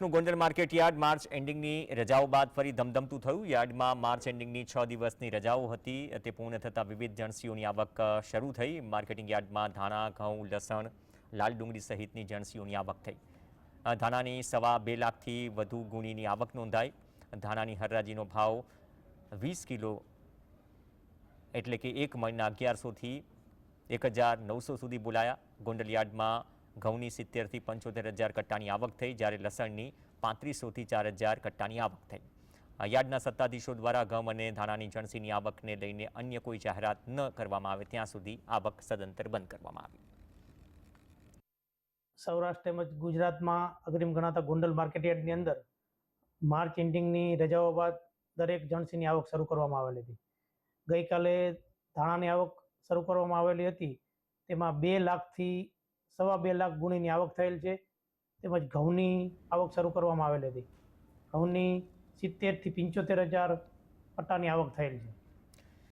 સૌરાષ્ટ્રનું Gondal market yard March એન્ડિંગની રજાઓ બાદ ફરી ધમધમતું થયું. યાર્ડમાં માર્ચ એન્ડિંગની છ દિવસની રજાઓ હતી. તે પૂર્ણ થતાં વિવિધ જણસીઓની આવક શરૂ થઈ. માર્કેટિંગ યાર્ડમાં ધાણા, ઘઉં, લસણ, લાલ ડુંગળી સહિતની જણસીઓની આવક થઈ. ધાણાની સવા બે લાખથી વધુ ગુણીની આવક નોંધાઈ. ધાણાની હરરાજીનો ભાવ વીસ કિલો એટલે કે એક મહિના અગિયારસોથી એક હજાર નવસો સુધી બોલાયા. ગોંડલ યાર્ડમાં ઘઉંની સિત્તેરથી પંચોતેર હજાર કટ્ટાની આવક થઈ જ્યારે લસણની પાંત્રીસોથી ચાર હજાર કટ્ટાની આવક થઈ. યાર્ડના સત્તાધીશો દ્વારા ઘઉં અને ધાણાની જણસીની આવકને લઈને અન્ય કોઈ જાહેરાત ન કરવામાં આવે ત્યાં સુધી આવક સદંતર બંધ કરવામાં આવી. સૌરાષ્ટ્ર તેમજ ગુજરાતમાં અગ્રિમ ગણાતા ગોંડલ માર્કેટયાર્ડની અંદર માર્ચ એન્ડિંગની રજાઓ બાદ દરેક જણસીની આવક શરૂ કરવામાં આવેલી હતી. ગઈકાલે ધાણાની આવક શરૂ કરવામાં આવેલી હતી. તેમાં બે લાખથી સવા બે લાખ ગુણીની આવક થયેલ છે. તેમજ ઘઉંની આવક શરૂ કરવામાં આવેલી હતી. ઘઉંની સિત્તેરથી પંચોતેર હજાર પટ્ટાની આવક થયેલ છે.